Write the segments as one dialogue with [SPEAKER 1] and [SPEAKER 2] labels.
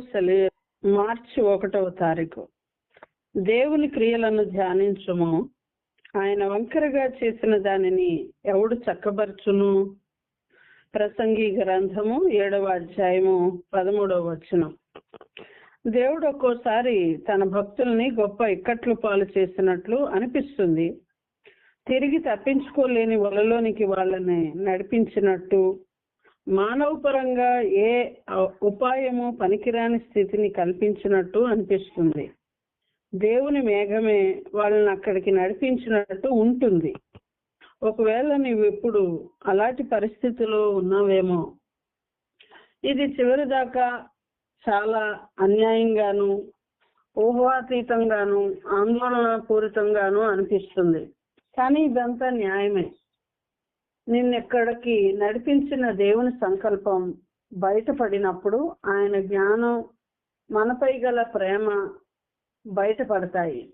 [SPEAKER 1] సెలవు మార్చి ఒకటవ తారీఖు. దేవుని క్రియలను ధ్యానించము. ఆయన వంకరగా చేసిన దానిని ఎవడు చక్కబరచును? ప్రసంగి గ్రంథము ఏడవ అధ్యాయము పదమూడవ వచనం. దేవుడు ఒక్కోసారి తన భక్తుల్ని గొప్ప ఇక్కట్లు పాలు చేసినట్లు అనిపిస్తుంది. తిరిగి తప్పించుకోలేని వలలోనికి వాళ్ళని నడిపించినట్టు మానవ పరంగా ఏ ఉపాయము పనికిరాని స్థితిని కల్పించినట్టు అనిపిస్తుంది. దేవుని మేఘమే వాళ్ళని అక్కడికి నడిపించినట్టు ఉంటుంది. ఒకవేళ నీవు ఇప్పుడు అలాంటి పరిస్థితిలో ఉన్నావేమో ఇది చివరి దాకా చాలా అన్యాయంగాను ఊహాతీతంగాను ఆందోళన పూరితంగాను అనిపిస్తుంది. కానీ ఇదంతా న్యాయమే. నిన్నెక్కడికి నడిపించిన దేవుని సంకల్పం బయటపడినప్పుడు ఆయన జ్ఞానం మనపై గల ప్రేమ బయటపడతాయి.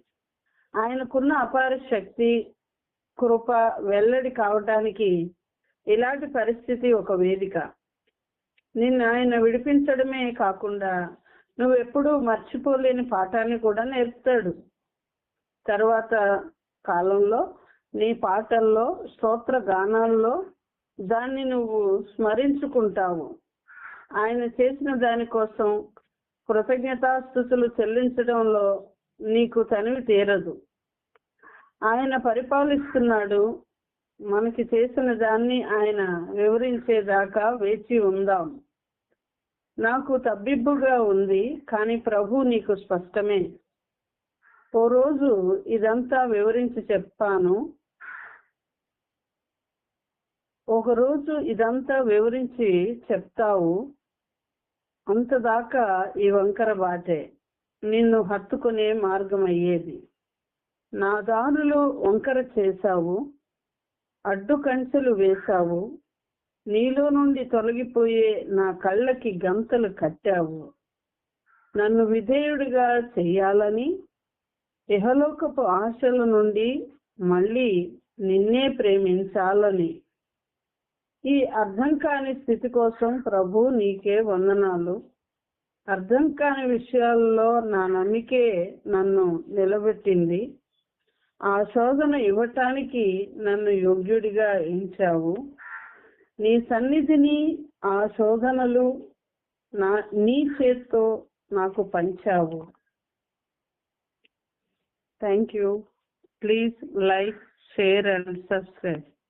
[SPEAKER 1] ఆయనకున్న అపార శక్తి కృప వెల్లడి కావటానికి ఇలాంటి పరిస్థితి ఒక వేదిక. నిన్న ఆయన విడిపించడమే కాకుండా నువ్వు ఎప్పుడూ మర్చిపోలేని పాఠాన్ని కూడా నేర్పుతాడు. తర్వాత కాలంలో నీ పాటల్లో స్తోత్ర గానాల్లో దాన్ని నువ్వు స్మరించుకుంటావు. ఆయన చేసిన దానికోసం కృతజ్ఞతాస్థుతులు చెల్లించడంలో నీకు తనివి తీరదు. ఆయన పరిపాలిస్తున్నాడు. మనకి చేసిన దాన్ని ఆయన వివరించేదాకా వేచి ఉందాం. నాకు తబ్బిబ్బుగా ఉంది కానీ ప్రభు నీకు స్పష్టమే. ఓ రోజు ఇదంతా వివరించి చెప్పాను ఒక రోజు ఇదంతా వివరించి చెప్తావు. అంతదాకా ఈ వంకర బాటే. నిన్ను హత్తుకునే మార్గం అయ్యేది నా దారులు వంకర చేశావు. అడ్డు కంచెలు వేశావు. నీలో నుండి తొలగిపోయే నా కళ్ళకి గంతలు కట్టావు. నన్ను విధేయుడిగా చెయ్యాలని ఇహలోకపు ఆశల నుండి మళ్ళీ నిన్నే ప్రేమించాలని ఈ అర్థం కాని స్థితి కోసం ప్రభు నీకే వందనాలు. అర్థం కాని విషయాల్లో నా నమ్మికే నన్ను నిలబెట్టింది. ఆ శోధన ఇవ్వటానికి నన్ను యోగ్యుడిగా ఎంచావు. నీ సన్నిధిని ఆ శోధనలు నా నీ చేత్తో నాకు పంచావు. Thank you please like share and subscribe